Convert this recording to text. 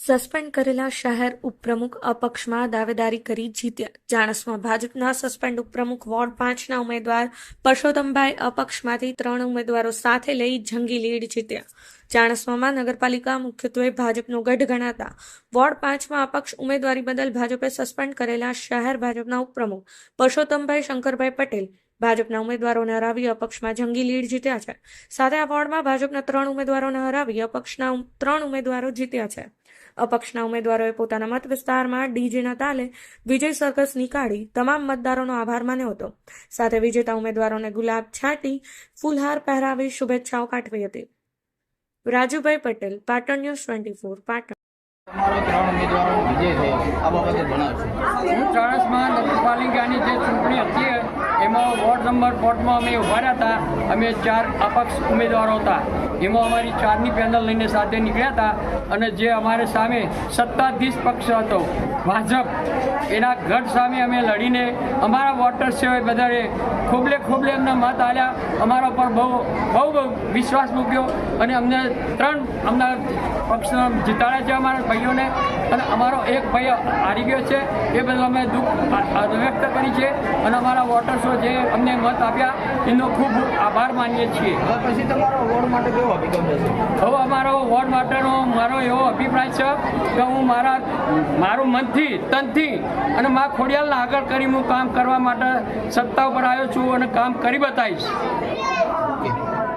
Suspend કરેલા શહેર ઉપપ્રમુખ અપક્ષમાં દાવેદારી કરી જીત્યા. જાણસમાં ભાજપના સસ્પેન્ડ ઉપપ્રમુખ વોર્ડ પાંચના ઉમેદવાર પરસોત્તમભાઈ અપક્ષમાંથી ત્રણ ઉમેદવારો સાથે લઈ જંગી લીડ જીત્યા. ચાણસ્મામાં નગરપાલિકા મુખ્યત્વે ભાજપનો ગઢ ગણાતા. વોર્ડ પાંચમાં અપક્ષ ઉમેદવારી બદલ ભાજપે સસ્પેન્ડ કરેલા શહેર ભાજપના ઉપપ્રમુખ પરસોત્તમભાઈ શંકરભાઈ પટેલ ભાજપના ઉમેદવારોને હરાવી અપક્ષમાં જંગી લીડ જીત્યા છે. સાથે આ વોર્ડમાં ભાજપના ત્રણ ઉમેદવારોને હરાવી અપક્ષના ત્રણ ઉમેદવારો જીત્યા છે. અપક્ષના ઉમેદવારોએ પોતાના મત વિસ્તારમાં ડીજેના તાલે વિજય સર્કસ નીકાળી તમામ મતદારોનો આભાર માન્યો હતો. સાથે વિજેતા ઉમેદવારોને ગુલાબ છાંટી ફૂલહાર પહેરાવી શુભેચ્છાઓ પાઠવી હતી. Rajubhai Patel, Patan news twenty four, Patan. તમારો ત્રણ હું ચાણસમાં નગરપાલિકાની જે ચૂંટણી હતી, એમાં વોર્ડ નંબર ફોર્ટમાં અમે ઊભા હતા. અમે ચાર અપક્ષ ઉમેદવારો હતા. એમાં અમારી ચારની પેનલ લઈને સાથે નીકળ્યા હતા અને જે અમારે સામે સત્તાધીશ પક્ષ હતો, ભાજપ, એના ગઢ સામે અમે લડીને અમારા વોટર્સ છે એ બધાએ ખોબલે ખોબલે અમને મત આવ્યા અમારા પર બહુ બહુ બહુ વિશ્વાસ મૂક્યો અને અમને ત્રણ અમના પક્ષ જીતાડ્યા છે અમારા. ભાઈઓને અને અમારો એક ભાઈ હારી ગયો છે. એ બદલ અમે દુઃખ વ્યક્ત કરી છે અને અમારા વોટર્સો જે અમને મત આપ્યા એનો ખૂબ આભાર માનીએ છીએ. હવે પછી તમારો વોર્ડ માટે કેવો અભિગમ રહેશે? હવે અમારો વોર્ડ માટેનો મારો એવો અભિપ્રાય છે કે હું મારા મારું મનથી તનથી અને મારા ખોડિયાલને આગળ કરી હું કામ કરવા માટે સત્તા ઉપર આવ્યો છું અને કામ કરી બતાવીશ.